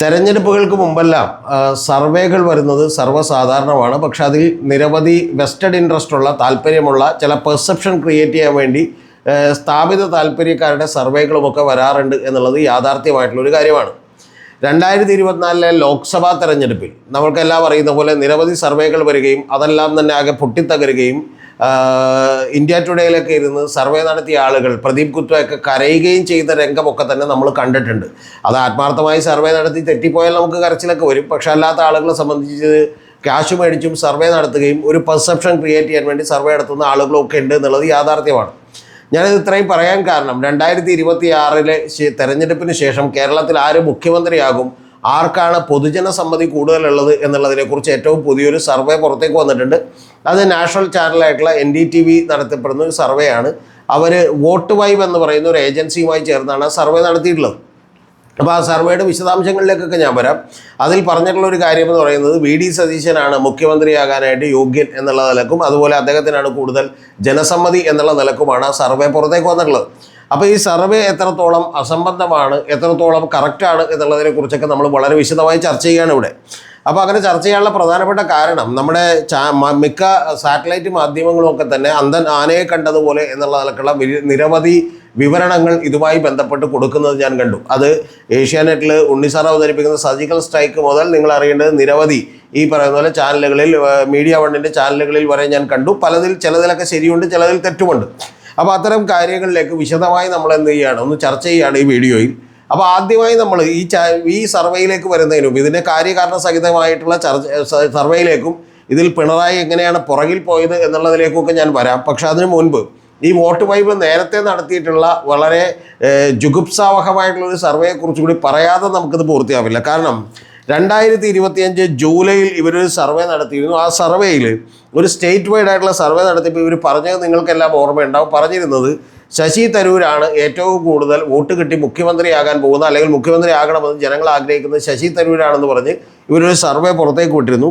തെരഞ്ഞെടുപ്പുകൾക്ക് മുമ്പെല്ലാം സർവേകൾ വരുന്നത് സർവസാധാരണമാണ്. പക്ഷെ അതിൽ നിരവധി വെസ്റ്റഡ് ഇൻട്രസ്റ്റ് ഉള്ള താല്പര്യമുള്ള ചില പെർസെപ്ഷൻ ക്രിയേറ്റ് ചെയ്യാൻ വേണ്ടി സ്ഥാപിത താല്പര്യക്കാരുടെ സർവേകളുമൊക്കെ വരാറുണ്ട് എന്നുള്ളത് യാഥാർത്ഥ്യമായിട്ടുള്ളൊരു കാര്യമാണ്. രണ്ടായിരത്തി ഇരുപത്തിനാലിലെ ലോക്സഭാ തെരഞ്ഞെടുപ്പിൽ നമ്മൾക്കെല്ലാം അറിയുന്ന പോലെ നിരവധി സർവേകൾ വരികയും അതെല്ലാം തന്നെ ആകെ പൊട്ടിത്തകരുകയും ഇന്ത്യ ടുഡേയിലൊക്കെ ഇരുന്ന് സർവേ നടത്തിയ ആളുകൾ പ്രദീപ് കുത്വയൊക്കെ കരയുകയും ചെയ്ത രംഗമൊക്കെ തന്നെ നമ്മൾ കണ്ടിട്ടുണ്ട്. അത് ആത്മാർത്ഥമായി സർവേ നടത്തി തെറ്റിപ്പോയാൽ നമുക്ക് കരച്ചിലൊക്കെ വരും. പക്ഷെ അല്ലാത്ത ആളുകളെ സംബന്ധിച്ച് ക്യാഷ് മേടിച്ചും സർവേ നടത്തുകയും ഒരു പെർസെപ്ഷൻ ക്രിയേറ്റ് ചെയ്യാൻ വേണ്ടി സർവേ നടത്തുന്ന ആളുകളൊക്കെ ഉണ്ട് എന്നുള്ളത് യാഥാർത്ഥ്യമാണ്. ഞാനിത് ഇത്രയും പറയാൻ കാരണം രണ്ടായിരത്തി ഇരുപത്തി ആറിലെ തെരഞ്ഞെടുപ്പിന് ശേഷം കേരളത്തിൽ ആര് മുഖ്യമന്ത്രിയാകും ആർക്കാണ് പൊതുജന സമ്മതി കൂടുതലുള്ളത് എന്നുള്ളതിനെക്കുറിച്ച് ഏറ്റവും പുതിയൊരു സർവേ പുറത്തേക്ക് വന്നിട്ടുണ്ട്. അത് നാഷണൽ ചാനലായിട്ടുള്ള എൻ ഡി ടി വി നടത്തപ്പെടുന്ന ഒരു സർവേ ആണ് അവർ വോട്ട് വൈബ് എന്ന് പറയുന്ന ഒരു ഏജൻസിയുമായി ചേർന്നാണ് ആ സർവേ നടത്തിയിട്ടുള്ളത്. അപ്പോൾ ആ സർവേയുടെ വിശദാംശങ്ങളിലേക്കൊക്കെ ഞാൻ വരാം. അതിൽ പറഞ്ഞിട്ടുള്ള ഒരു കാര്യം എന്ന് പറയുന്നത് വി ഡി സതീശനാണ് മുഖ്യമന്ത്രിയാകാനായിട്ട് യോഗ്യൻ എന്നുള്ള നിലക്കും അതുപോലെ അദ്ദേഹത്തിനാണ് കൂടുതൽ ജനസമ്മതി എന്നുള്ള നിലക്കുമാണ് ആ സർവേ പുറത്തേക്ക് വന്നിട്ടുള്ളത്. അപ്പോൾ ഈ സർവേ എത്രത്തോളം അസംബന്ധമാണ് എത്രത്തോളം കറക്റ്റാണ് എന്നുള്ളതിനെ കുറിച്ചൊക്കെ നമ്മൾ വളരെ വിശദമായി ചർച്ച ചെയ്യുകയാണ് ഇവിടെ. അപ്പോൾ അങ്ങനെ ചർച്ച ചെയ്യാനുള്ള പ്രധാനപ്പെട്ട കാരണം നമ്മുടെ മിക്ക സാറ്റലൈറ്റ് മാധ്യമങ്ങളും ഒക്കെ തന്നെ അന്തൻ ആനയെ കണ്ടതുപോലെ എന്നുള്ള നിലക്കുള്ള നിരവധി വിവരണങ്ങൾ ഇതുമായി ബന്ധപ്പെട്ട് കൊടുക്കുന്നത് ഞാൻ കണ്ടു. അത് ഏഷ്യാനെറ്റിൽ ഉണ്ണിസാർ അവതരിപ്പിക്കുന്ന സർജിക്കൽ സ്ട്രൈക്ക് മുതൽ നിങ്ങൾ അറിയേണ്ടത് നിരവധി ഈ പറയുന്ന പോലെ ചാനലുകളിൽ മീഡിയ വണ്ണിന്റെ ചാനലുകളിൽ വരെ ഞാൻ കണ്ടു. പലതിൽ ചിലതിലൊക്കെ ശരിയുണ്ട് ചിലതിൽ തെറ്റുമുണ്ട്. അപ്പോൾ അത്തരം കാര്യങ്ങളിലേക്ക് വിശദമായി നമ്മൾ എന്ത് ചെയ്യുകയാണ് ഒന്ന് ചർച്ച ചെയ്യുകയാണ് ഈ വീഡിയോയിൽ. അപ്പോൾ ആദ്യമായി നമ്മൾ ഈ ഈ സർവേയിലേക്ക് വരുന്നതിനും ഇതിന്റെ കാര്യകാരണ സഹിതമായിട്ടുള്ള ചർച്ച സർവേയിലേക്കും ഇതിൽ പിണറായി എങ്ങനെയാണ് പുറകിൽ പോയത് എന്നുള്ളതിലേക്കൊക്കെ ഞാൻ വരാം. പക്ഷേ അതിനു മുൻപ് ഈ വോട്ട് വൈബ് നേരത്തെ നടത്തിയിട്ടുള്ള വളരെ ജുഗുപ്സാവഹമായിട്ടുള്ള ഒരു സർവേയെക്കുറിച്ച് കൂടി പറയാതെ നമുക്കിത് പൂർത്തിയാവില്ല. കാരണം രണ്ടായിരത്തി ഇരുപത്തിയഞ്ച് ജൂലൈയിൽ ഇവരൊരു സർവേ നടത്തിയിരുന്നു. ആ സർവേയിൽ ഒരു സ്റ്റേറ്റ് വൈഡ് ആയിട്ടുള്ള സർവേ നടത്തിയപ്പോൾ ഇവർ പറഞ്ഞത് നിങ്ങൾക്കെല്ലാം ഓർമ്മയുണ്ടാവും. പറഞ്ഞിരുന്നത് ശശി തരൂരാണ് ഏറ്റവും കൂടുതൽ വോട്ട് കിട്ടി മുഖ്യമന്ത്രിയാകാൻ പോകുന്ന അല്ലെങ്കിൽ മുഖ്യമന്ത്രി ആകണമെന്ന് ജനങ്ങൾ ആഗ്രഹിക്കുന്നത് ശശി തരൂരാണെന്ന് പറഞ്ഞ് ഇവരൊരു സർവേ പുറത്തേക്ക് വിട്ടിരുന്നു.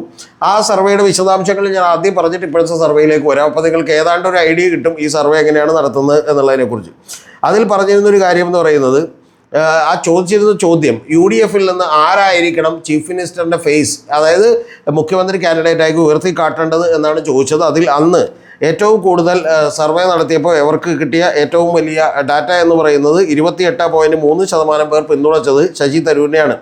ആ സർവേയുടെ വിശദാംശങ്ങൾ ഞാൻ ആദ്യം പറഞ്ഞിട്ട് ഇപ്പോഴത്തെ സർവേയിലേക്ക് വരാം. അപ്പോൾ നിങ്ങൾക്ക് ഏതാണ്ട് ഒരു ഐഡിയ കിട്ടും ഈ സർവേ എങ്ങനെയാണ് നടത്തുന്നത് എന്നുള്ളതിനെക്കുറിച്ച്. അതിൽ പറഞ്ഞിരുന്നൊരു കാര്യം എന്ന് പറയുന്നത് ആ ചോദിച്ചിരുന്ന ചോദ്യം യു ഡി എഫിൽ നിന്ന് ആരായിരിക്കണം ചീഫ് മിനിസ്റ്ററിന്റെ ഫേസ്? അതായത് മുഖ്യമന്ത്രി കാൻഡിഡേറ്റായി ഉയർത്തി കാട്ടേണ്ടത് എന്നാണ് ചോദിച്ചത്. അതിൽ അന്ന് ഏറ്റവും കൂടുതൽ സർവേ നടത്തിയപ്പോൾ അവർക്ക് കിട്ടിയ ഏറ്റവും വലിയ ഡാറ്റ എന്ന് പറയുന്നത് ഇരുപത്തിയെട്ട് പോയിന്റ് മൂന്ന് ശതമാനം പേർ പിന്തുണച്ചത് ശശി തരൂരിനെയാണ്.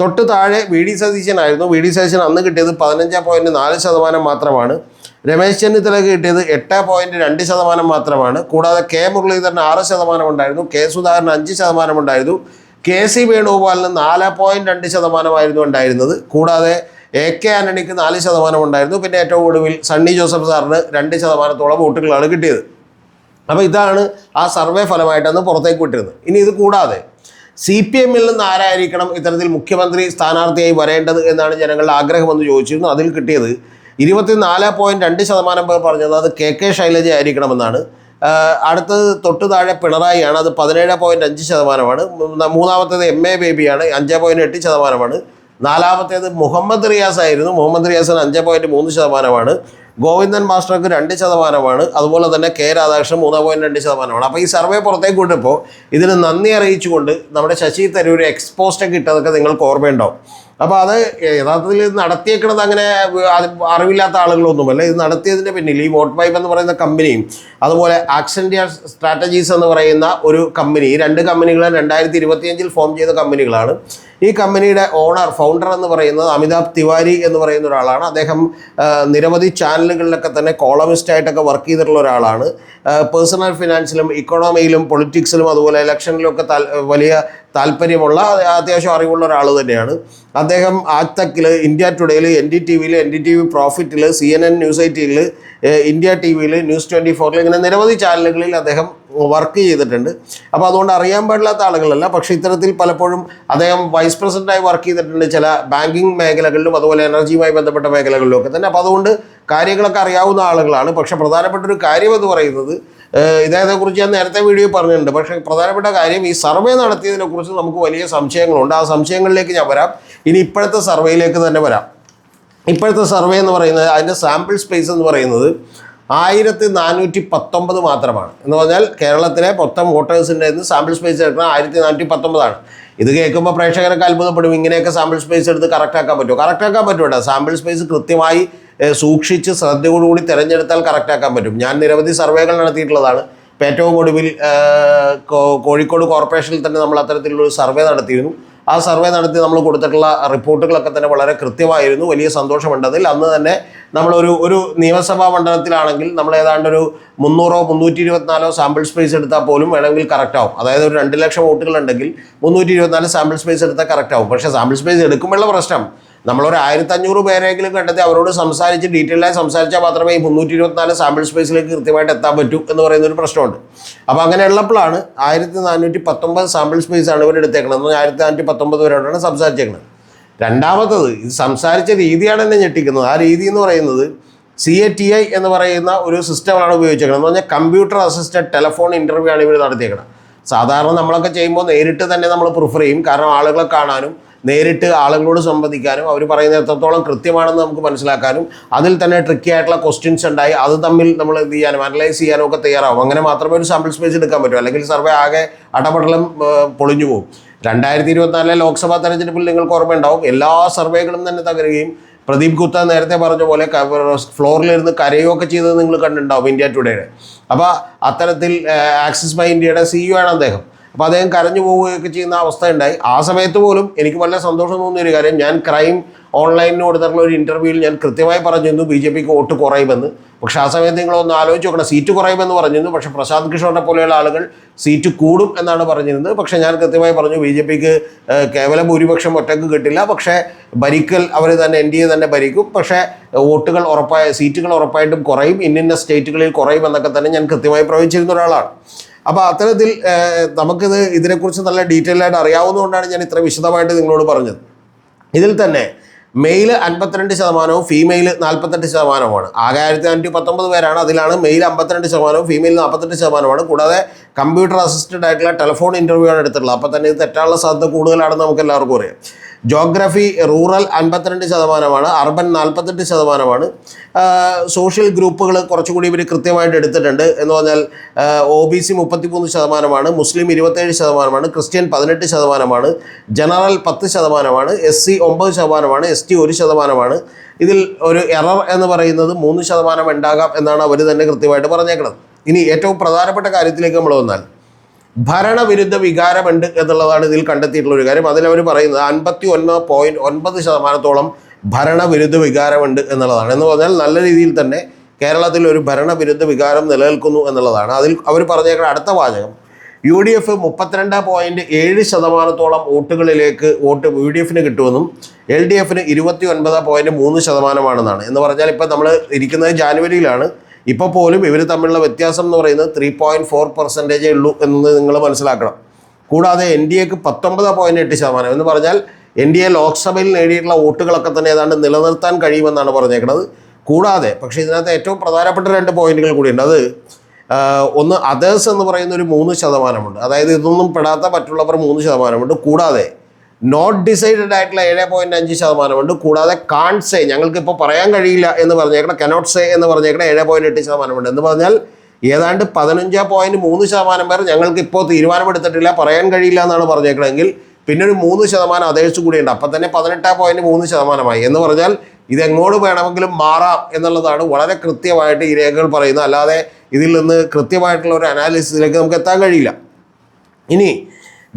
തൊട്ട് താഴെ വി ഡി സതീശനായിരുന്നു. വി ഡി സതീശൻ അന്ന് കിട്ടിയത് പതിനഞ്ച് പോയിന്റ് നാല് ശതമാനം മാത്രമാണ്. രമേശ് ചെന്നിത്തലയ്ക്ക് കിട്ടിയത് എട്ട് പോയിന്റ് രണ്ട് ശതമാനം മാത്രമാണ്. കൂടാതെ കെ മുരളീധരന് ആറ് ശതമാനം ഉണ്ടായിരുന്നു. കെ സുധാകരൻ അഞ്ച് ശതമാനം ഉണ്ടായിരുന്നു. കെ സി വേണുഗോപാലിന് നാല് പോയിന്റ് രണ്ട് ശതമാനമായിരുന്നു ഉണ്ടായിരുന്നത്. കൂടാതെ എ കെ ആന്റണിക്ക് നാല് ശതമാനം ഉണ്ടായിരുന്നു. പിന്നെ ഏറ്റവും ഒടുവിൽ സണ്ണി ജോസഫ് സാറിന് രണ്ട് ശതമാനത്തോളം വോട്ടുകളാണ് കിട്ടിയത്. അപ്പോൾ ഇതാണ് ആ സർവേ ഫലമായിട്ട് അന്ന് പുറത്തേക്ക് വിട്ടിരുന്നത്. ഇനി ഇത് കൂടാതെ സി പി എമ്മിൽ നിന്ന് ആരായിരിക്കണം ഇത്തരത്തിൽ മുഖ്യമന്ത്രി സ്ഥാനാർത്ഥിയായി വരേണ്ടത് എന്നാണ് ജനങ്ങളുടെ ആഗ്രഹമെന്ന് ചോദിച്ചിരുന്നു. അതിൽ കിട്ടിയത് ഇരുപത്തിനാല് പോയിന്റ് രണ്ട് ശതമാനം പേർ പറഞ്ഞത് അത് കെ കെ ശൈലജ ആയിരിക്കണമെന്നാണ്. അടുത്തത് തൊട്ട് താഴെ പിണറായിയാണ്. അത് പതിനേഴ് പോയിന്റ് അഞ്ച് ശതമാനമാണ്. മൂന്നാമത്തേത് എം എ ബേബിയാണ് അഞ്ച് പോയിന്റ് എട്ട് ശതമാനമാണ്. നാലാമത്തേത് മുഹമ്മദ് റിയാസ് ആയിരുന്നു. മുഹമ്മദ് റിയാസിന് അഞ്ച് പോയിന്റ് മൂന്ന് ശതമാനമാണ്. ഗോവിന്ദൻ മാസ്റ്റർക്ക് രണ്ട് ശതമാനമാണ്. അതുപോലെ തന്നെ കെ രാധാകൃഷ്ണൻ മൂന്ന് പോയിന്റ് രണ്ട് ശതമാനമാണ്. അപ്പോൾ ഈ സർവേ പുറത്തേക്ക് വിട്ടപ്പോൾ ഇതിന് നന്ദി അറിയിച്ചുകൊണ്ട് നമ്മുടെ ശശി തരൂർ എക്സ്പോസ്റ്റൊക്കെ ഇട്ടതൊക്കെ നിങ്ങൾക്ക് ഓർമ്മയുണ്ടാവും. അപ്പോൾ അത് യഥാർത്ഥത്തിൽ ഇത് നടത്തിയേക്കണത് അങ്ങനെ അറിവില്ലാത്ത ആളുകളൊന്നുമല്ല. ഇത് നടത്തിയതിന്റെ പിന്നിൽ ഈ വോട്ട് പൈപ്പ് എന്ന് പറയുന്ന കമ്പനിയും അതുപോലെ ആക്സൻഡിയ സ്ട്രാറ്റജീസ് എന്ന് പറയുന്ന ഒരു കമ്പനി ഈ രണ്ട് കമ്പനികളും രണ്ടായിരത്തി ഇരുപത്തിയഞ്ചിൽ ഫോം ചെയ്ത കമ്പനികളാണ്. ഈ കമ്പനിയുടെ ഓണർ ഫൗണ്ടർ എന്ന് പറയുന്നത് അമിതാഭ് തിവാരി എന്ന് പറയുന്ന ഒരാളാണ്. അദ്ദേഹം നിരവധി ചാനലുകളിലൊക്കെ തന്നെ കോളമിസ്റ്റ് ആയിട്ടൊക്കെ വർക്ക് ചെയ്തിട്ടുള്ള ഒരാളാണ്. പേഴ്സണൽ ഫിനാൻസിലും ഇക്കോണമിയിലും പൊളിറ്റിക്സിലും അതുപോലെ ഇലക്ഷനിലും ഒക്കെ വലിയ താല്പര്യമുള്ള അത്യാവശ്യം അറിവുള്ള ഒരാൾ തന്നെയാണ്. അദ്ദേഹം ആത്തക്കിൽ ഇന്ത്യ ടുഡേയിൽ എൻ ഡി ടി വിയിൽ എൻ ഡി ടി വി പ്രോഫിറ്റിൽ സി എൻ എൻ ന്യൂസ് എയ്റ്റിയിൽ ഇന്ത്യ ടി വിയിൽ ന്യൂസ് ട്വന്റി ഫോറിൽ ഇങ്ങനെ നിരവധി ചാനലുകളിൽ അദ്ദേഹം വർക്ക് ചെയ്തിട്ടുണ്ട്. അപ്പോൾ അതുകൊണ്ട് അറിയാൻ പാടില്ലാത്ത ആളുകളല്ല. പക്ഷേ ഇത്തരത്തിൽ പലപ്പോഴും അദ്ദേഹം വൈസ് പ്രസിഡന്റായി വർക്ക് ചെയ്തിട്ടുണ്ട് ചില ബാങ്കിങ് മേഖലകളിലും അതുപോലെ എനർജിയുമായി ബന്ധപ്പെട്ട മേഖലകളിലും ഒക്കെ തന്നെ. അപ്പോൾ അതുകൊണ്ട് കാര്യങ്ങളൊക്കെ അറിയാവുന്ന ആളുകളാണ്. പക്ഷേ പ്രധാനപ്പെട്ട ഒരു കാര്യം എന്ന് പറയുന്നത് ഇദ്ദേഹത്തെക്കുറിച്ച് ഞാൻ നേരത്തെ വീഡിയോ പറഞ്ഞിട്ടുണ്ട്. പക്ഷേ പ്രധാനപ്പെട്ട കാര്യം ഈ സർവേ നടത്തിയതിനെക്കുറിച്ച് നമുക്ക് വലിയ സംശയങ്ങളുണ്ട്. ആ സംശയങ്ങളിലേക്ക് ഞാൻ വരാം. ഇനി ഇപ്പോഴത്തെ സർവേയിലേക്ക് തന്നെ വരാം. ഇപ്പോഴത്തെ സർവേ എന്ന് പറയുന്നത് അതിന്റെ സാമ്പിൾ സ്പേസ് എന്ന് പറയുന്നത് ആയിരത്തി നാനൂറ്റി പത്തൊമ്പത് മാത്രമാണ്. എന്ന് പറഞ്ഞാൽ കേരളത്തിലെ മൊത്തം വോട്ടേഴ്സിന്റെ സാമ്പിൾ സ്പേസ് എടുക്കുന്നത് ആയിരത്തി നാനൂറ്റി പത്തൊമ്പതാണ് ഇത് കേൾക്കുമ്പോൾ പ്രേക്ഷകരൊക്കെ അത്ഭുതപ്പെടും. ഇങ്ങനെയൊക്കെ സാമ്പിൾ സ്പേസ് എടുത്ത് കറക്റ്റ് ആക്കാൻ പറ്റുമോ? കറക്റ്റ് ആക്കാൻ പറ്റുമോ സാമ്പിൾ സ്പേസ് കൃത്യമായി സൂക്ഷിച്ച് ശ്രദ്ധയോടുകൂടി തിരഞ്ഞെടുത്താൽ കറക്റ്റ് ആക്കാൻ പറ്റും. ഞാൻ നിരവധി സർവേകൾ നടത്തിയിട്ടുള്ളതാണ്. ഇപ്പം ഏറ്റവും ഒടുവിൽ കോഴിക്കോട് കോർപ്പറേഷനിൽ തന്നെ നമ്മൾ അത്തരത്തിലുള്ള ഒരു സർവേ നടത്തിയിരുന്നു. ആ സർവേ നടത്തി നമ്മൾ കൊടുത്തിട്ടുള്ള റിപ്പോർട്ടുകളൊക്കെ തന്നെ വളരെ കൃത്യമായിരുന്നു. വലിയ സന്തോഷമുണ്ടതിൽ അന്ന് തന്നെ നമ്മളൊരു ഒരു നിയമസഭാ മണ്ഡലത്തിലാണെങ്കിൽ നമ്മൾ ഏതാണ്ട് ഒരു മുന്നൂറോ മുന്നൂറ്റി ഇരുപത്തിനാലോ സാമ്പിൾ സ്പേസ് എടുത്താൽ പോലും വേണമെങ്കിൽ കറക്റ്റ് ആവും. അതായത് ഒരു രണ്ട് ലക്ഷം വോട്ടുകൾ ഉണ്ടെങ്കിൽ മുന്നൂറ്റി ഇരുപത്തിനാല് സാമ്പിൾ സ്പേസ് എടുത്താൽ കറക്റ്റ് ആവും. പക്ഷേ സാമ്പിൾ സ്പേസ് എടുക്കുമ്പോഴുള്ള പ്രശ്നം നമ്മളൊരു ആയിരത്തി അഞ്ഞൂറ് പേരെങ്കിലും കണ്ടെത്തി അവരോട് സംസാരിച്ച് ഡീറ്റെയിൽ ആയി സംസാരിച്ചാൽ മാത്രമേ ഈ മുന്നൂറ്റി ഇരുപത്തിനാല് സാമ്പിൾ സ്പേസിലേക്ക് കൃത്യമായിട്ട് എത്താൻ പറ്റൂ എന്ന് പറയുന്ന ഒരു പ്രശ്നമുണ്ട്. അപ്പോൾ അങ്ങനെ ഉള്ളപ്പോഴാണ് ആയിരത്തി നാനൂറ്റി പത്തൊമ്പത് സാമ്പിൾ സ്പേസ് ആണ് ഇവർ എടുത്തേക്കുന്നത് ആയിരത്തി നാനൂറ്റി പത്തൊമ്പത് പേരോടാണ് സംസാരിച്ചേക്കുന്നത് രണ്ടാമത്തത് ഇത് സംസാരിച്ച രീതിയാണ് എന്നെ ഞെട്ടിക്കുന്നത് ആ രീതി എന്ന് പറയുന്നത് സി എ ടി ഐ എന്ന് പറയുന്ന ഒരു സിസ്റ്റമാണ് ഉപയോഗിച്ചേക്കുന്നത് എന്ന് പറഞ്ഞാൽ കമ്പ്യൂട്ടർ അസിസ്റ്റഡ് ടെലഫോൺ ഇന്റർവ്യൂ ആണ് ഇവർ നടത്തിയേക്കുന്നത് സാധാരണ നമ്മളൊക്കെ ചെയ്യുമ്പോൾ നേരിട്ട് തന്നെ നമ്മൾ പ്രിഫർ ചെയ്യും. കാരണം ആളുകളെ കാണാനും നേരിട്ട് ആളുകളോട് സംവദിക്കാനും അവർ പറയുന്ന എത്രത്തോളം കൃത്യമാണെന്ന് നമുക്ക് മനസ്സിലാക്കാനും അതിൽ തന്നെ ട്രിക്കി ആയിട്ടുള്ള ക്വസ്റ്റ്യൻസ് ഉണ്ടായി അത് തമ്മിൽ നമ്മൾ എന്ത് ചെയ്യാനും അനലൈസ് ചെയ്യാനും ഒക്കെ തയ്യാറാവും. അങ്ങനെ മാത്രമേ ഒരു സാമ്പിൾ സ്പേസ് എടുക്കാൻ പറ്റൂ. അല്ലെങ്കിൽ സർവേ ആകെ അടപടലം പൊളിഞ്ഞു പോകും രണ്ടായിരത്തി ഇരുപത്തിനാലിലെ ലോക്സഭാ തെരഞ്ഞെടുപ്പിൽ നിങ്ങൾക്ക് ഓർമ്മയുണ്ടാവും. എല്ലാ സർവേകളും തന്നെ തകരുകയും പ്രദീപ് ഗുപ്ത നേരത്തെ പറഞ്ഞ പോലെ ഫ്ലോറിലിരുന്ന് കരയുകയൊക്കെ ചെയ്തത് നിങ്ങൾ കണ്ടിട്ടുണ്ടാവും ഇന്ത്യ ടുഡേയുടെ അപ്പോൾ അത്തരത്തിൽ ആക്സിസ് ബൈ ഇന്ത്യയുടെ സിഇഒ ആണ് അദ്ദേഹം. അപ്പോൾ അദ്ദേഹം കരഞ്ഞു പോവുകയൊക്കെ ചെയ്യുന്ന അവസ്ഥ ഉണ്ടായി ആ സമയത്ത് പോലും എനിക്ക് വളരെ സന്തോഷം തോന്നുന്ന ഒരു കാര്യം ഞാൻ ക്രൈം ഓൺലൈനിന് തരുന്ന ഒരു ഇന്റർവ്യൂവിൽ ഞാൻ കൃത്യമായി പറഞ്ഞിരുന്നു ബി ജെ പിക്ക് വോട്ട് കുറയുമെന്ന്. പക്ഷേ ആ സമയത്ത് നിങ്ങളൊന്ന് ആലോചിച്ച് നോക്കണം സീറ്റ് കുറയുമെന്ന് പറഞ്ഞിരുന്നു. പക്ഷേ പ്രശാന്ത് കിഷോറിനെ പോലെയുള്ള ആളുകൾ സീറ്റ് കൂടും എന്നാണ് പറഞ്ഞിരുന്നത്. പക്ഷേ ഞാൻ കൃത്യമായി പറഞ്ഞു ബി ജെ പിക്ക് കേവലം ഭൂരിപക്ഷം ഒറ്റയ്ക്ക് കിട്ടില്ല. പക്ഷേ ഭരിക്കൽ അവർ തന്നെ എൻ ഡി എ തന്നെ ഭരിക്കും. പക്ഷേ വോട്ടുകൾ ഉറപ്പായ സീറ്റുകൾ ഉറപ്പായിട്ടും കുറയും. ഇന്നിന്ന സ്റ്റേറ്റുകളിൽ കുറയും എന്നൊക്കെ തന്നെ ഞാൻ കൃത്യമായി പ്രവചിച്ചിരുന്ന ഒരാളാണ്. അപ്പോൾ അത്തരത്തിൽ നമുക്കിത് ഇതിനെക്കുറിച്ച് നല്ല ഡീറ്റെയിൽ ആയിട്ട് അറിയാവുന്നതുകൊണ്ടാണ് ഞാൻ ഇത്ര വിശദമായിട്ട് നിങ്ങളോട് പറഞ്ഞത്. ഇതിൽ തന്നെ മെയിൽ അൻപത്തിരണ്ട് ശതമാനവും ഫീമെയിൽ നാൽപ്പത്തെട്ട് ശതമാനവുമാണ്. ആകെ ആയിരത്തി നാനൂറ്റി പത്തൊമ്പത് പേരാണ് അതിലാണ് മെയിൽ അമ്പത്തിരണ്ട് ശതമാനവും ഫീമെയിൽ നാൽപ്പത്തെട്ട് ശതമാനമാണ് കൂടാതെ കമ്പ്യൂട്ടർ അസിസ്റ്റഡ് ആയിട്ടുള്ള ടെലിഫോൺ ഇന്റർവ്യൂ ആണ് എടുത്തിട്ടുള്ളത്. അപ്പോൾ തന്നെ ഇത് തെറ്റാനുള്ള സാധ്യത കൂടുതലാണെന്ന് നമുക്ക് എല്ലാവർക്കും അറിയാം. ജോഗ്രഫി റൂറൽ അൻപത്തിരണ്ട് ശതമാനമാണ് അർബൻ നാൽപ്പത്തെട്ട് ശതമാനമാണ്. സോഷ്യൽ ഗ്രൂപ്പുകൾ കുറച്ചുകൂടി ഇവർ കൃത്യമായിട്ട് എടുത്തിട്ടുണ്ട്. എന്ന് പറഞ്ഞാൽ ഒ ബി സി മുപ്പത്തിമൂന്ന് ശതമാനമാണ് മുസ്ലിം ഇരുപത്തേഴ് ശതമാനമാണ് ക്രിസ്ത്യൻ പതിനെട്ട് ശതമാനമാണ് ജനറൽ പത്ത് ശതമാനമാണ് എസ് സി ഒമ്പത് ശതമാനമാണ് എസ് ടി ഒരു ശതമാനമാണ്. ഇതിൽ ഒരു എറർ എന്ന് പറയുന്നത് മൂന്ന് ശതമാനം ഉണ്ടാകാം എന്നാണ് അവർ തന്നെ കൃത്യമായിട്ട് പറഞ്ഞേക്കുന്നത് ഇനി ഏറ്റവും പ്രധാനപ്പെട്ട കാര്യത്തിലേക്ക് നമ്മൾ വന്നാൽ ഭരണവിരുദ്ധ വികാരമുണ്ട് എന്നുള്ളതാണ് ഇതിൽ കണ്ടെത്തിയിട്ടുള്ള ഒരു കാര്യം. അതിലവർ പറയുന്നത് അൻപത്തി ഒൻപത് പോയിന്റ് ഒൻപത് ശതമാനത്തോളം ഭരണവിരുദ്ധ വികാരമുണ്ട് എന്നുള്ളതാണ്. എന്ന് പറഞ്ഞാൽ നല്ല രീതിയിൽ തന്നെ കേരളത്തിൽ ഒരു ഭരണവിരുദ്ധ വികാരം നിലനിൽക്കുന്നു എന്നുള്ളതാണ്. അതിൽ അവർ പറഞ്ഞേക്കുന്ന അടുത്ത വാചകം യു ഡി എഫ് മുപ്പത്തിരണ്ട് പോയിന്റ് ഏഴ് ശതമാനത്തോളം വോട്ടുകളിലേക്ക് വോട്ട് യു ഡി എഫിന് കിട്ടുമെന്നും എൽ ഡി എഫിന് ഇരുപത്തി ഒൻപത് പോയിന്റ് മൂന്ന് ശതമാനമാണെന്നാണ്. എന്ന് പറഞ്ഞാൽ ഇപ്പം നമ്മൾ ഇരിക്കുന്നത് ജാനുവരിയിലാണ്. ഇപ്പോൾ പോലും ഇവർ തമ്മിലുള്ള വ്യത്യാസം എന്ന് പറയുന്നത് ത്രീ പോയിന്റ് ഫോർ പെർസെന്റേജേ ഉള്ളൂ എന്ന് നിങ്ങൾ മനസ്സിലാക്കണം. കൂടാതെ എൻ ഡി എക്ക് പത്തൊമ്പത് പോയിന്റ് എട്ട് ശതമാനം എന്ന് പറഞ്ഞാൽ എൻ ഡി എ ലോക്സഭയിൽ നേടിയിട്ടുള്ള വോട്ടുകളൊക്കെ തന്നെ ഏതാണ്ട് നിലനിർത്താൻ കഴിയുമെന്നാണ് പറഞ്ഞേക്കുന്നത് കൂടാതെ പക്ഷേ ഇതിനകത്ത് ഏറ്റവും പ്രധാനപ്പെട്ട രണ്ട് പോയിന്റുകൾ കൂടിയുണ്ട്. അത് ഒന്ന് അതേഴ്സ് എന്ന് പറയുന്ന ഒരു മൂന്ന് ശതമാനമുണ്ട്. അതായത് ഇതൊന്നും പെടാത്ത മറ്റുള്ളവർ മൂന്ന് ശതമാനമുണ്ട്. കൂടാതെ നോട്ട് ഡിസൈഡഡ് ആയിട്ടുള്ള ഏഴ് പോയിന്റ് അഞ്ച് ശതമാനമുണ്ട്. കൂടാതെ കാൺ സേ ഞങ്ങൾക്ക് ഇപ്പോൾ പറയാൻ കഴിയില്ല എന്ന് പറഞ്ഞേക്കണം കനോട്ട് സേ എന്ന് പറഞ്ഞേക്കണം ഏഴ് പോയിന്റ് എട്ട് ശതമാനമുണ്ട്. എന്ന് പറഞ്ഞാൽ ഏതാണ്ട് പതിനഞ്ച് പോയിന്റ് മൂന്ന് ശതമാനം പേർ ഞങ്ങൾക്ക് ഇപ്പോൾ തീരുമാനമെടുത്തിട്ടില്ല പറയാൻ കഴിയില്ല എന്നാണ് പറഞ്ഞേക്കണമെങ്കിൽ പിന്നെ ഒരു മൂന്ന് ശതമാനം അതേഴ്സ് കൂടിയുണ്ട് അപ്പം തന്നെ പതിനെട്ട് പോയിന്റ് മൂന്ന് ശതമാനമായി. എന്ന് പറഞ്ഞാൽ ഇത് എങ്ങോട്ട് വേണമെങ്കിലും മാറാം എന്നുള്ളതാണ് വളരെ കൃത്യമായിട്ട് ഈ രേഖകൾ പറയുന്നത്. അല്ലാതെ ഇതിൽ നിന്ന് കൃത്യമായിട്ടുള്ള ഒരു അനാലിസിസിലേക്ക് നമുക്ക് എത്താൻ കഴിയില്ല. ഇനി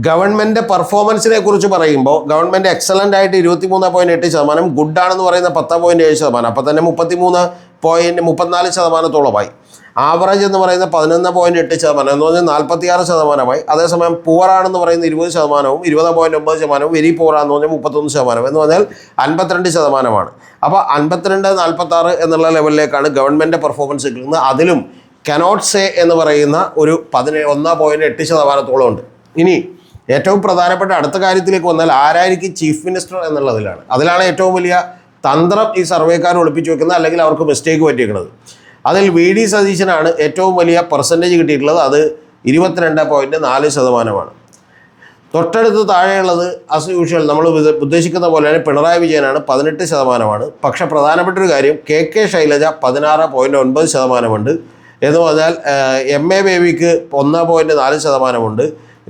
ഗവൺമെന്റ് പെർഫോമൻസിനെ കുറിച്ച് പറയുമ്പോൾ ഗവൺമെന്റ് എക്സലന്റ് ആയിട്ട് ഇരുപത്തി മൂന്ന് പോയിന്റ് എട്ട് ശതമാനം ഗുഡ് ആണെന്ന് പറയുന്ന പത്ത് പോയിന്റ് ഏഴ് ശതമാനം. അപ്പോൾ തന്നെ മുപ്പത്തി മൂന്ന് പോയിന്റ് മുപ്പത്തിനാല് ശതമാനത്തോളമായി. ആവറേജ് എന്ന് പറയുന്ന പതിനൊന്ന് പോയിന്റ് എട്ട് ശതമാനം എന്ന് പറഞ്ഞാൽ നാൽപ്പത്തിയാറ് ശതമാനമായി. അതേസമയം പൂവറാണെന്ന് പറയുന്ന ഇരുപത് ശതമാനവും ഇരുപത് പോയിന്റ് ഒമ്പത് ശതമാനവും വെരി പൂവറാന്ന് പറഞ്ഞാൽ മുപ്പത്തൊന്ന് ശതമാനം എന്ന് പറഞ്ഞാൽ അൻപത്തിരണ്ട് ശതമാനമാണ്. അപ്പോൾ അൻപത്തിരണ്ട് നാൽപ്പത്താറ് എന്നുള്ള ലെവലിലേക്കാണ് ഗവൺമെന്റ് പെർഫോമൻസ് കിട്ടുന്നത് അതിലും കനോട്ട് സേ എന്ന് പറയുന്ന ഒരു പതിനേ ഒന്ന് പോയിന്റ് എട്ട് ശതമാനത്തോളം ഉണ്ട്. ഇനി ഏറ്റവും പ്രധാനപ്പെട്ട അടുത്ത കാര്യത്തിലേക്ക് വന്നാൽ ആരായിരിക്കും ചീഫ് മിനിസ്റ്റർ എന്നുള്ളതിലാണ്. അതിലാണ് ഏറ്റവും വലിയ തന്ത്രം ഈ സർവേക്കാർ ഒളിപ്പിച്ചു വെക്കുന്നത് അല്ലെങ്കിൽ അവർക്ക് മിസ്റ്റേക്ക് പറ്റിയിരിക്കുന്നത് അതിൽ വി ഡി സതീശനാണ് ഏറ്റവും വലിയ പെർസെന്റേജ് കിട്ടിയിട്ടുള്ളത്. അത് ഇരുപത്തിരണ്ട് പോയിന്റ് നാല് ശതമാനമാണ്. തൊട്ടടുത്ത് താഴെയുള്ളത് ആസ് യൂഷ്വൽ നമ്മൾ ഉദ്ദേശിക്കുന്ന പോലെ തന്നെ പിണറായി വിജയനാണ് പതിനെട്ട് ശതമാനമാണ്. പക്ഷെ പ്രധാനപ്പെട്ട ഒരു കാര്യം കെ കെ ശൈലജ പതിനാറ് പോയിന്റ് ഒൻപത് ശതമാനമുണ്ട്. എന്ന് പറഞ്ഞാൽ എം എ ബേബിക്ക് ഒന്ന് പോയിന്റ് നാല് ശതമാനമുണ്ട്.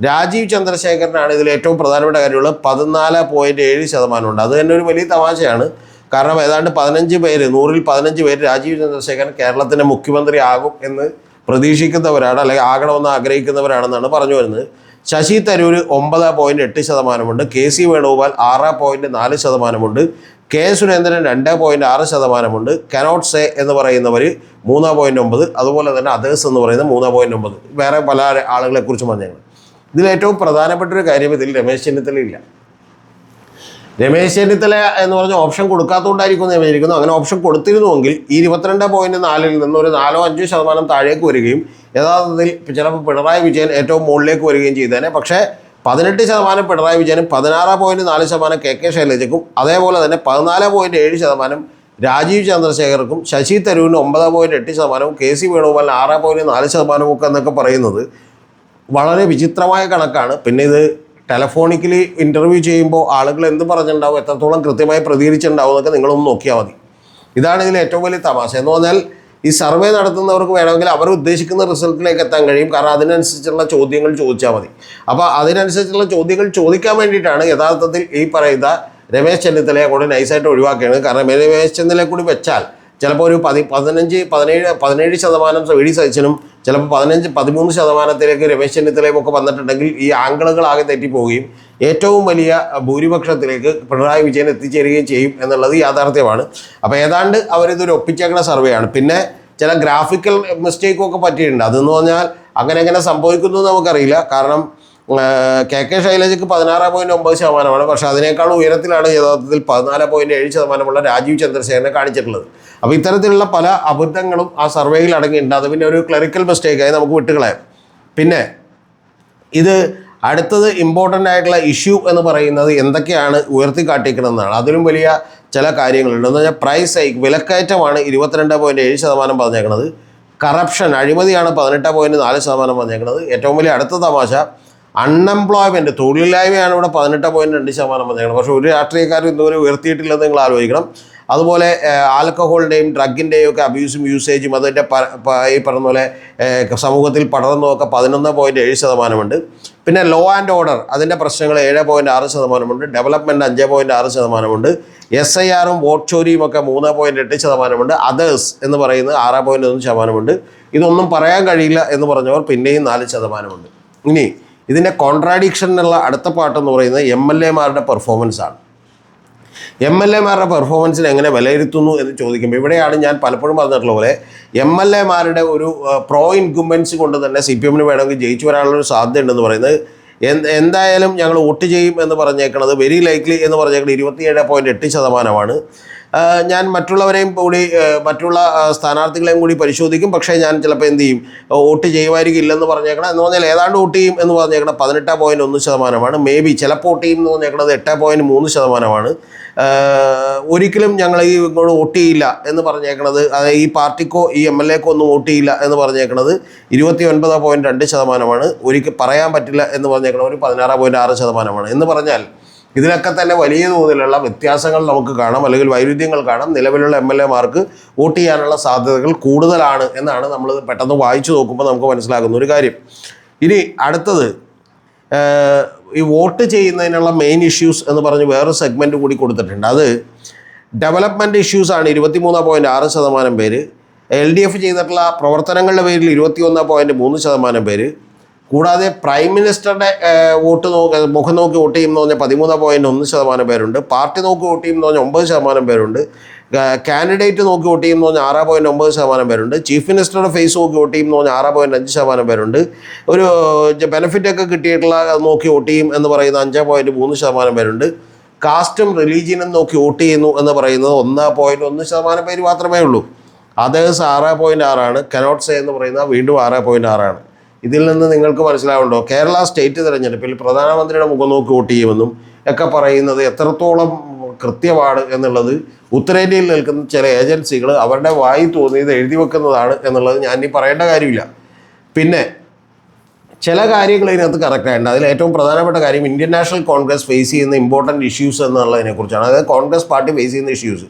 രാജീവ് ചന്ദ്രശേഖരനാണ് ഇതിൽ ഏറ്റവും പ്രധാനപ്പെട്ട കാര്യമുള്ളത്. പതിനാല് പോയിന്റ് ഏഴ് ശതമാനമുണ്ട് അത് തന്നെ ഒരു വലിയ തമാശയാണ്. കാരണം ഏതാണ്ട് പതിനഞ്ച് പേര് നൂറിൽ പതിനഞ്ച് പേര് രാജീവ് ചന്ദ്രശേഖരൻ കേരളത്തിന്റെ മുഖ്യമന്ത്രി ആകും എന്ന് പ്രതീക്ഷിക്കുന്നവരാണ് അല്ലെങ്കിൽ ആകണമെന്ന് ആഗ്രഹിക്കുന്നവരാണെന്നാണ് പറഞ്ഞു വരുന്നത്. ശശി തരൂർ ഒമ്പത് പോയിന്റ് എട്ട് ശതമാനമുണ്ട്. കെ സി വേണുഗോപാൽ ആറ് പോയിന്റ് നാല് ശതമാനമുണ്ട്. കെ സുരേന്ദ്രൻ രണ്ട് പോയിന്റ് ആറ് ശതമാനമുണ്ട്. കനോട്ട് സേ എന്ന് പറയുന്നവർ മൂന്ന് പോയിന്റ് ഒമ്പത് അതുപോലെ തന്നെ അതേഴ്സ് എന്ന് പറയുന്നത് മൂന്ന് പോയിന്റ് ഒമ്പത്. വേറെ പല ആളുകളെക്കുറിച്ച് പറഞ്ഞാൽ ഇതിൽ ഏറ്റവും പ്രധാനപ്പെട്ട ഒരു കാര്യം ഇതിൽ രമേശ് ചെന്നിത്തല ഇല്ല. രമേശ് ചെന്നിത്തല എന്ന് പറഞ്ഞ ഓപ്ഷൻ കൊടുക്കാത്തതുകൊണ്ടായിരിക്കും എന്ന് വിചാരിക്കുന്നു. അങ്ങനെ ഓപ്ഷൻ കൊടുത്തിരുന്നുവെങ്കിൽ ഈ ഇരുപത്തിരണ്ട് പോയിന്റ് നാലിൽ നിന്ന് ഒരു നാലോ അഞ്ചോ ശതമാനം താഴേക്ക് വരികയും യഥാർത്ഥത്തിൽ ചിലപ്പോൾ പിണറായി വിജയൻ ഏറ്റവും മുകളിലേക്ക് വരികയും ചെയ്തേനെ. പക്ഷേ പതിനെട്ട് ശതമാനം പിണറായി വിജയനും പതിനാറ് പോയിന്റ് നാല് ശതമാനം കെ കെ ശൈലജയ്ക്കും അതേപോലെ തന്നെ പതിനാല് പോയിന്റ് ഏഴ് ശതമാനം രാജീവ് ചന്ദ്രശേഖർക്കും ശശി തരൂരിന് ഒമ്പത് പോയിന്റ് എട്ട് ശതമാനവും കെ സി വേണുഗോപാലിന് ആറ് പോയിന്റ് നാല് ശതമാനവും ഒക്കെ എന്നൊക്കെ പറയുന്നത് വളരെ വിചിത്രമായ കണക്കാണ്. പിന്നെ ഇത് ടെലഫോണിക്കലി ഇന്റർവ്യൂ ചെയ്യുമ്പോൾ ആളുകൾ എന്ത് പറഞ്ഞിട്ടുണ്ടാവും എത്രത്തോളം കൃത്യമായി പ്രതികരിച്ചിട്ടുണ്ടാവും എന്നൊക്കെ നിങ്ങളൊന്ന് നോക്കിയാൽ മതി. ഇതാണ് ഇതിൽ ഏറ്റവും വലിയ തമാശ. എന്ന് പറഞ്ഞാൽ ഈ സർവേ നടത്തുന്നവർക്ക് വേണമെങ്കിൽ അവർ ഉദ്ദേശിക്കുന്ന റിസൾട്ടിലേക്ക് എത്താൻ കഴിയും. കാരണം അതിനനുസരിച്ചുള്ള ചോദ്യങ്ങൾ ചോദിച്ചാൽ മതി. അപ്പോൾ അതിനനുസരിച്ചുള്ള ചോദ്യങ്ങൾ ചോദിക്കാൻ വേണ്ടിയിട്ടാണ് യഥാർത്ഥത്തിൽ ഈ പറയുന്ന രമേശ് ചെന്നിത്തലയെ കൂടി നൈസായിട്ട് ഒഴിവാക്കുകയാണ് കാരണം രമേശ് ചെന്നിത്തലയെ കൂടി വെച്ചാൽ ചിലപ്പോൾ ഒരു പതി പതിനഞ്ച് പതിനേഴ് പതിനേഴ് ശതമാനം വെടി സതീശനും ചിലപ്പോൾ പതിനഞ്ച് പതിമൂന്ന് ശതമാനത്തിലേക്ക് രമേശ് ചെന്നിത്തലയും ഒക്കെ വന്നിട്ടുണ്ടെങ്കിൽ ഈ ആംഗിളുകൾ ആകെ തെറ്റിപ്പോവുകയും ഏറ്റവും വലിയ ഭൂരിപക്ഷത്തിലേക്ക് പിണറായി വിജയൻ എത്തിച്ചേരുകയും ചെയ്യും എന്നുള്ളത് യാഥാർത്ഥ്യമാണ്. അപ്പോൾ ഏതാണ്ട് അവരിതൊരു ഒപ്പിച്ചേക്കുന്ന സർവേയാണ് പിന്നെ ചില ഗ്രാഫിക്കൽ മിസ്റ്റേക്കും ഒക്കെ പറ്റിയിട്ടുണ്ട്. അതെന്ന് പറഞ്ഞാൽ അങ്ങനെ എങ്ങനെ സംഭവിക്കുന്നു നമുക്കറിയില്ല. കാരണം കെ കെ ശൈലജയ്ക്ക് പതിനാറ് പോയിന്റ് ഒമ്പത് ശതമാനമാണ്. പക്ഷെ അതിനേക്കാൾ ഉയരത്തിലാണ് യഥാർത്ഥത്തിൽ പതിനാല് പോയിന്റ് ഏഴ് ശതമാനമുള്ള രാജീവ് ചന്ദ്രശേഖരനെ കാണിച്ചിട്ടുള്ളത്. അപ്പോൾ ഇത്തരത്തിലുള്ള പല അബദ്ധങ്ങളും ആ സർവേയിൽ അടങ്ങിയിട്ടുണ്ട്. അത് പിന്നെ ഒരു ക്ലറിക്കൽ മിസ്റ്റേക്കായി നമുക്ക് വിട്ടുകളയാം. പിന്നെ ഇത് അടുത്തത് ഇമ്പോർട്ടന്റ് ആയിട്ടുള്ള ഇഷ്യൂ എന്ന് പറയുന്നത് എന്തൊക്കെയാണ് ഉയർത്തി കാട്ടിക്കണമെന്നാണ് അതിലും വലിയ ചില കാര്യങ്ങളുണ്ട്. എന്ന് പറഞ്ഞാൽ പ്രൈസ് ഹൈക്ക് വിലക്കയറ്റമാണ് ഇരുപത്തിരണ്ട് പോയിന്റ് ഏഴ് ശതമാനം പറഞ്ഞേക്കുന്നത് കറപ്ഷൻ അഴിമതിയാണ് പതിനെട്ട് പോയിന്റ് നാല് ശതമാനം പറഞ്ഞേക്കുന്നത് ഏറ്റവും വലിയ അടുത്ത തമാശ അൺഎംപ്ലോയ്മെന്റ് തൊഴിലില്ലായ്മയാണ് ഇവിടെ പതിനെട്ട് പോയിന്റ് രണ്ട് ശതമാനം വന്നിരിക്കുന്നത്. പക്ഷേ ഒരു രാഷ്ട്രീയക്കാരും ഇതുവരെ ഉയർത്തിയിട്ടില്ലെന്ന് നിങ്ങൾ ആലോചിക്കണം. അതുപോലെ ആൽക്കഹോളിന്റെയും ഡ്രഗിന്റെയും ഒക്കെ അബ്യൂസും യൂസേജും അതിന്റെ ഈ പറഞ്ഞ പോലെ സമൂഹത്തിൽ പടർന്നതൊക്കെ പതിനൊന്ന് പോയിന്റ് ഏഴ് ശതമാനമുണ്ട്. പിന്നെ ലോ ആൻഡ് ഓർഡർ അതിന്റെ പ്രശ്നങ്ങൾ ഏഴ് പോയിന്റ് ആറ് ശതമാനമുണ്ട്. ഡെവലപ്മെന്റ് അഞ്ച് പോയിന്റ് ആറ് ശതമാനമുണ്ട്. എസ് ഐ ആറും വോട്ട് ചോരിയും ഒക്കെ മൂന്ന് പോയിന്റ് എട്ട് ശതമാനമുണ്ട്. അതേഴ്സ് എന്ന് പറയുന്നത് ആറ് പോയിന്റ് ഒന്ന് ശതമാനമുണ്ട്. ഇതൊന്നും പറയാൻ കഴിയില്ല എന്ന് പറഞ്ഞവർ പിന്നെയും നാല് ശതമാനമുണ്ട്. ഇനി ഇതിന്റെ കോൺട്രാഡിക്ഷനുള്ള അടുത്ത പാട്ടെന്ന് പറയുന്നത് എം എൽ എമാരുടെ പെർഫോമൻസ് ആണ്. എം എൽ എമാരുടെ പെർഫോമൻസിനെ എങ്ങനെ വിലയിരുത്തുന്നു എന്ന് ചോദിക്കുമ്പോൾ ഇവിടെയാണ് ഞാൻ പലപ്പോഴും പറഞ്ഞിട്ടുള്ള പോലെ എം എൽ എമാരുടെ ഒരു പ്രോ ഇൻകുമ്പൻസ് കൊണ്ട് തന്നെ സി പി എമ്മിന് വേണമെങ്കിൽ ജയിച്ചു വരാനുള്ളൊരു സാധ്യതയുണ്ടെന്ന് പറയുന്നത് എന്ത് എന്തായാലും ഞങ്ങൾ വോട്ട് ചെയ്യും എന്ന് പറഞ്ഞേക്കണത് വെരി ലൈക്ലി എന്ന് പറഞ്ഞേക്കുന്നത് ഇരുപത്തിയേഴ് പോയിന്റ് എട്ട് ശതമാനമാണ്. ഞാൻ മറ്റുള്ളവരെയും കൂടി മറ്റുള്ള സ്ഥാനാർത്ഥികളെയും കൂടി പരിശോധിക്കും. പക്ഷേ ഞാൻ ചിലപ്പോൾ എന്ത് ചെയ്യും? വോട്ട് ചെയ്യുമായിരിക്കും ഇല്ലെന്ന് പറഞ്ഞേക്കണം. എന്ന് പറഞ്ഞാൽ ഏതാണ്ട് വോട്ട് ചെയ്യും എന്ന് പറഞ്ഞേക്കണം. പതിനെട്ട് പോയിന്റ് ഒന്ന് ശതമാനമാണ്. മേ ബി ചിലപ്പോൾ വോട്ട് ചെയ്യും എന്ന് പറഞ്ഞേക്കണത് എട്ട് പോയിന്റ് മൂന്ന് ശതമാനമാണ്. ഒരിക്കലും ഞങ്ങൾ ഈ ഇങ്ങോട്ട് വോട്ട് ചെയ്യില്ല എന്ന് പറഞ്ഞേക്കണത് അതായത് ഈ പാർട്ടിക്കോ ഈ എം എൽ എക്കോ ഒന്നും വോട്ട് ചെയ്യില്ല എന്ന് പറഞ്ഞേക്കണത് ഇരുപത്തി ഒൻപത് പോയിന്റ് രണ്ട് ശതമാനമാണ്. ഒരിക്കൽ പറയാൻ പറ്റില്ല എന്ന് പറഞ്ഞേക്കണത് ഒരു പതിനാറ് പോയിന്റ് ആറ് ശതമാനമാണ്. എന്ന് പറഞ്ഞാൽ ഇതിലൊക്കെ തന്നെ വലിയ തോതിലുള്ള വ്യത്യാസങ്ങൾ നമുക്ക് കാണാം അല്ലെങ്കിൽ വൈരുദ്ധ്യങ്ങൾ കാണാം. നിലവിലുള്ള എം എൽ എമാർക്ക് വോട്ട് ചെയ്യാനുള്ള സാധ്യതകൾ കൂടുതലാണ് എന്നാണ് നമ്മൾ പെട്ടെന്ന് വായിച്ചു നോക്കുമ്പോൾ നമുക്ക് മനസ്സിലാകുന്ന ഒരു കാര്യം. ഇനി അടുത്തത് ഈ വോട്ട് ചെയ്യുന്നതിനുള്ള മെയിൻ ഇഷ്യൂസ് എന്ന് പറഞ്ഞ് വേറൊരു സെഗ്മെന്റ് കൂടി കൊടുത്തിട്ടുണ്ട്. അത് ഡെവലപ്മെന്റ് ഇഷ്യൂസാണ് ഇരുപത്തിമൂന്ന് പോയിന്റ് ആറ് ശതമാനം പേര്. എൽ ഡി എഫ് ചെയ്തിട്ടുള്ള പ്രവർത്തനങ്ങളുടെ പേരിൽ ഇരുപത്തിയൊന്ന് പോയിന്റ് മൂന്ന് ശതമാനം പേര്. കൂടാതെ പ്രൈം മിനിസ്റ്ററുടെ വോട്ട് നോക്കി മുഖം നോക്കി വോട്ട് ചെയ്യുമെന്ന് പറഞ്ഞാൽ പതിമൂന്ന് പോയിന്റ് ഒന്ന് ശതമാനം പേരുണ്ട്. പാർട്ടി നോക്കി വോട്ട് ചെയ്യുമെന്ന് പറഞ്ഞാൽ ഒമ്പത് ശതമാനം പേരുണ്ട്. കാൻഡിഡേറ്റ് നോക്കി വോട്ട് ചെയ്യുമെന്ന് പറഞ്ഞാൽ ആറ് പോയിന്റ് ഒമ്പത് ശതമാനം പേരുണ്ട്. ചീഫ് മിനിസ്റ്ററുടെ ഫേസ് നോക്കി വോട്ട് ചെയ്യുമെന്ന് പറഞ്ഞാൽ ആറ് പോയിന്റ് അഞ്ച് ശതമാനം പേരുണ്ട്. ഒരു ബെനിഫിറ്റ് ഒക്കെ കിട്ടിയിട്ടുള്ള നോക്കി വോട്ട് ചെയ്യും എന്ന് പറയുന്ന അഞ്ച് പോയിന്റ് മൂന്ന് ശതമാനം പേരുണ്ട്. കാസ്റ്റും റിലീജിയനും നോക്കി വോട്ട് ചെയ്യുന്നു എന്ന് പറയുന്നത് ഒന്ന് പോയിന്റ് ഒന്ന് ശതമാനം പേര് മാത്രമേ ഉള്ളൂ. അതേഴ്സ് ആറ് പോയിന്റ് ആറാണ്. കനോട്ട് സേ എന്ന് പറയുന്നത് വീണ്ടും ആറ് പോയിന്റ് ആറാണ്. ഇതിൽ നിന്ന് നിങ്ങൾക്ക് മനസ്സിലാവുണ്ടോ? കേരള സ്റ്റേറ്റ് തിരഞ്ഞെടുപ്പിൽ പ്രധാനമന്ത്രിയുടെ മുഖം നോക്കി വോട്ട് ചെയ്യുമെന്നും ഒക്കെ പറയുന്നത് എത്രത്തോളം കൃത്യമാണ് എന്നുള്ളത് ഉത്തരേന്ത്യയിൽ നിൽക്കുന്ന ചില ഏജൻസികൾ അവരുടെ വായി തോന്നിയത് എഴുതി വെക്കുന്നതാണ് എന്നുള്ളത് ഞാൻ ഇനി പറയേണ്ട കാര്യമില്ല. പിന്നെ ചില കാര്യങ്ങൾ ഇതിനകത്ത് കറക്റ്റായിട്ടുണ്ട് അതിൽ ഏറ്റവും പ്രധാനപ്പെട്ട കാര്യം ഇന്ത്യൻ നാഷണൽ കോൺഗ്രസ് ഫേസ് ചെയ്യുന്ന ഇമ്പോർട്ടന്റ് ഇഷ്യൂസ് എന്നുള്ളതിനെക്കുറിച്ചാണ് അതായത് കോൺഗ്രസ് പാർട്ടി ഫേസ് ചെയ്യുന്ന ഇഷ്യൂസ്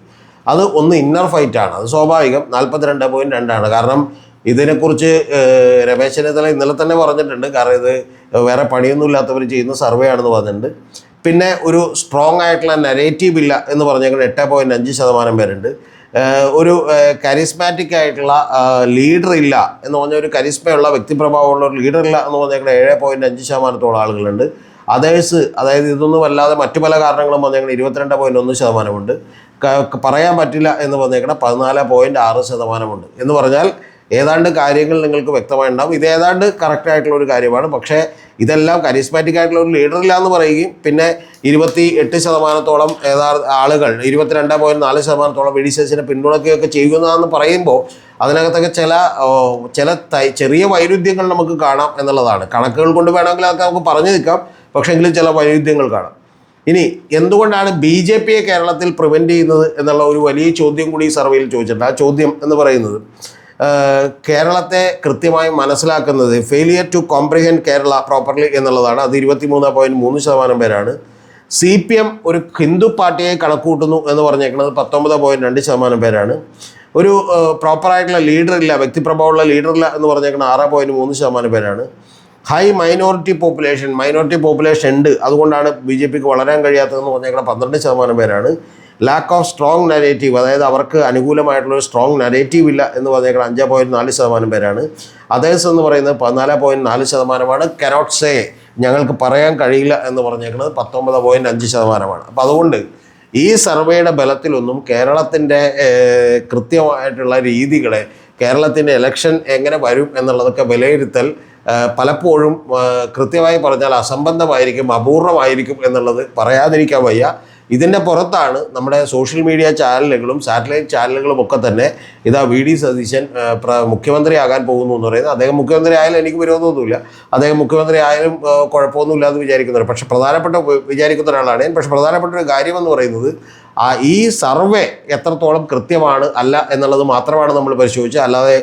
അത് ഒന്ന് ഇന്നർ ഫൈറ്റാണ് അത് സ്വാഭാവികം നാൽപ്പത്തിരണ്ട് പോയിന്റ് രണ്ടാണ് കാരണം ഇതിനെക്കുറിച്ച് രമേശ് ചെന്നിത്തല ഇന്നലെ തന്നെ പറഞ്ഞിട്ടുണ്ട്. കാരണം ഇത് വേറെ പണിയൊന്നും ഇല്ലാത്തവർ ചെയ്യുന്ന സർവേ ആണെന്ന് പറഞ്ഞിട്ടുണ്ട്. പിന്നെ ഒരു സ്ട്രോങ് ആയിട്ടുള്ള നെഗറ്റീവ് ഇല്ല എന്ന് പറഞ്ഞേക്കുന്നത് എട്ട് പോയിന്റ് അഞ്ച് ശതമാനം പേരുണ്ട്. ഒരു കരിസ്മാറ്റിക് ആയിട്ടുള്ള ലീഡർ ഇല്ല എന്ന് പറഞ്ഞ ഒരു കരിസ്മയുള്ള വ്യക്തിപ്രഭാവമുള്ള ഒരു ലീഡർ ഇല്ല എന്ന് പറഞ്ഞാൽ ഏഴ് പോയിന്റ് അഞ്ച് ശതമാനത്തോളം ആളുകളുണ്ട്. അതേഴ്സ് അതായത് ഇതൊന്നും അല്ലാതെ മറ്റു പല കാരണങ്ങളും വന്നേക്കണം ഇരുപത്തിരണ്ട് പോയിന്റ് ഒന്ന് ശതമാനമുണ്ട്. പറയാൻ പറ്റില്ല എന്ന് പറഞ്ഞേക്കണം പതിനാല് പോയിന്റ് ആറ് ശതമാനമുണ്ട്. എന്ന് പറഞ്ഞാൽ ഏതാണ്ട് കാര്യങ്ങൾ നിങ്ങൾക്ക് വ്യക്തമായി ഉണ്ടാവും ഇത് ഏതാണ്ട് കറക്റ്റ് ആയിട്ടുള്ള ഒരു കാര്യമാണ്. പക്ഷേ ഇതെല്ലാം കരിസ്മാറ്റിക് ആയിട്ടുള്ള ഒരു ലീഡർ എന്ന് പറയുകയും പിന്നെ ഇരുപത്തി എട്ട് ശതമാനത്തോളം ഏതാ ആളുകൾ ഇരുപത്തിരണ്ട് പോയിന്റ് നാല് ശതമാനത്തോളം വി ഡി പിന്തുണയ്ക്കുകയൊക്കെ ചെയ്യുന്നതെന്ന് പറയുമ്പോൾ അതിനകത്തൊക്കെ ചില ചില ചെറിയ വൈരുദ്ധ്യങ്ങൾ നമുക്ക് കാണാം എന്നുള്ളതാണ്. കണക്കുകൾ കൊണ്ട് വേണമെങ്കിൽ അതൊക്കെ നമുക്ക് പറഞ്ഞു നിൽക്കാം. പക്ഷേങ്കിലും ചില വൈരുദ്ധ്യങ്ങൾ കാണാം. ഇനി എന്തുകൊണ്ടാണ് ബി ജെ പിയെ കേരളത്തിൽ പ്രിവെന്റ് ചെയ്യുന്നത് എന്നുള്ള ഒരു വലിയ ചോദ്യം കൂടി ഈ സർവേയിൽ ചോദിച്ചിട്ടുണ്ട്. ആ ചോദ്യം എന്ന് പറയുന്നത് കേരളത്തെ കൃത്യമായി മനസ്സിലാക്കുന്നത് failure to comprehend Kerala properly എന്നുള്ളതാണ്. അത് ഇരുപത്തി മൂന്ന് പോയിന്റ് മൂന്ന് ശതമാനം പേരാണ്. സി പി എം ഒരു ഹിന്ദു പാർട്ടിയെ കണക്കൂട്ടുന്നു എന്ന് പറഞ്ഞേക്കുന്നത് പത്തൊമ്പത് പോയിന്റ് രണ്ട് ശതമാനം പേരാണ്. ഒരു പ്രോപ്പറായിട്ടുള്ള ലീഡർ ഇല്ല വ്യക്തിപ്രഭാവമുള്ള ഇല്ല എന്ന് പറഞ്ഞേക്കുന്നത് ആറ് പോയിന്റ് മൂന്ന് ശതമാനം പേരാണ്. High minority population minority population ഉണ്ട്. അതുകൊണ്ടാണ് ബി ജെ പിക്ക് വളരാൻ കഴിയാത്തതെന്ന് പറഞ്ഞേക്കുന്ന പന്ത്രണ്ട് ശതമാനം പേരാണ്. ലാക്ക് ഓഫ് സ്ട്രോങ് നരേറ്റീവ് അതായത് അവർക്ക് അനുകൂലമായിട്ടുള്ള ഒരു സ്ട്രോങ് നരേറ്റീവ് ഇല്ല എന്ന് പറഞ്ഞേക്കുന്നത് അഞ്ച് പോയിന്റ് നാല് ശതമാനം പേരാണ്. അതേഴ്സ് എന്ന് പറയുന്നത് പതിനാല് പോയിന്റ് നാല് ശതമാനമാണ്. കനോട്ട് സേ ഞങ്ങൾക്ക് പറയാൻ കഴിയില്ല എന്ന് പറഞ്ഞേക്കുന്നത് പത്തൊമ്പത് പോയിന്റ് അഞ്ച് ശതമാനമാണ്. അപ്പോൾ അതുകൊണ്ട് ഈ സർവേയുടെ ബലത്തിലൊന്നും കേരളത്തിന്റെ കൃത്യമായിട്ടുള്ള രീതികളെ കേരളത്തിന്റെ ഇലക്ഷൻ എങ്ങനെ വരും എന്നുള്ളതൊക്കെ വിലയിരുത്തൽ പലപ്പോഴും കൃത്യമായി പറഞ്ഞാൽ അസംബന്ധമായിരിക്കും അപൂർണമായിരിക്കും എന്നുള്ളത് പറയാതിരിക്കാൻ വയ്യ. ഇതിന്റെ പുറത്താണ് നമ്മുടെ സോഷ്യൽ മീഡിയ ചാനലുകളും സാറ്റലൈറ്റ് ചാനലുകളും ഒക്കെ തന്നെ ഇതാ വി ഡി സതീശൻ മുഖ്യമന്ത്രി ആകാൻ പോകുന്നു എന്ന് പറയുന്നത്. അദ്ദേഹം മുഖ്യമന്ത്രി ആയാലും എനിക്ക് വിരോധമൊന്നുമില്ല. അദ്ദേഹം മുഖ്യമന്ത്രി ആയാലും കുഴപ്പമൊന്നുമില്ല എന്ന് വിചാരിക്കുന്നവർ. പക്ഷെ പ്രധാനപ്പെട്ട വിചാരിക്കുന്ന ഒരാളാണ് ഞാൻ. പക്ഷെ പ്രധാനപ്പെട്ട ഒരു കാര്യം എന്ന് പറയുന്നത് ആ ഈ സർവേ എത്രത്തോളം കൃത്യമാണ് അല്ല എന്നുള്ളത് മാത്രമാണ് നമ്മൾ പരിശോധിച്ചത്. അല്ലാതെ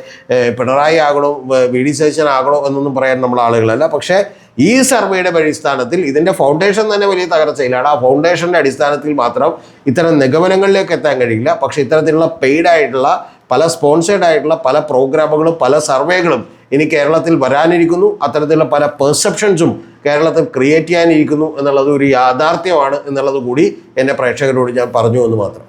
പിണറായി ആകണോ വി ഡി സതീശൻ ആകണോ എന്നൊന്നും പറയാൻ നമ്മൾ ആളുകളല്ല. പക്ഷേ ഈ സർവേയുടെ അടിസ്ഥാനത്തിൽ ഇതിന്റെ ഫൗണ്ടേഷൻ തന്നെ വലിയ തകർച്ചയിലാണ്. ആ ഫൗണ്ടേഷന്റെ അടിസ്ഥാനത്തിൽ മാത്രം ഇത്തരം നിഗമനങ്ങളിലേക്ക് എത്താൻ കഴിയില്ല. പക്ഷേ ഇത്തരത്തിലുള്ള പെയ്ഡ് ആയിട്ടുള്ള പല സ്പോൺസേഡ് ആയിട്ടുള്ള പല പ്രോഗ്രാമുകളും പല സർവേകളും ഇനി കേരളത്തിൽ വരാനിരിക്കുന്നു. അത്തരത്തിലുള്ള പല പെർസെപ്ഷൻസും കേരളത്തിൽ ക്രിയേറ്റ് ചെയ്യാനിരിക്കുന്നു എന്നുള്ളത് ഒരു യാഥാർത്ഥ്യമാണ് എന്നുള്ളത് കൂടി എന്റെ പ്രേക്ഷകരോട് ഞാൻ പറഞ്ഞു എന്ന് മാത്രം.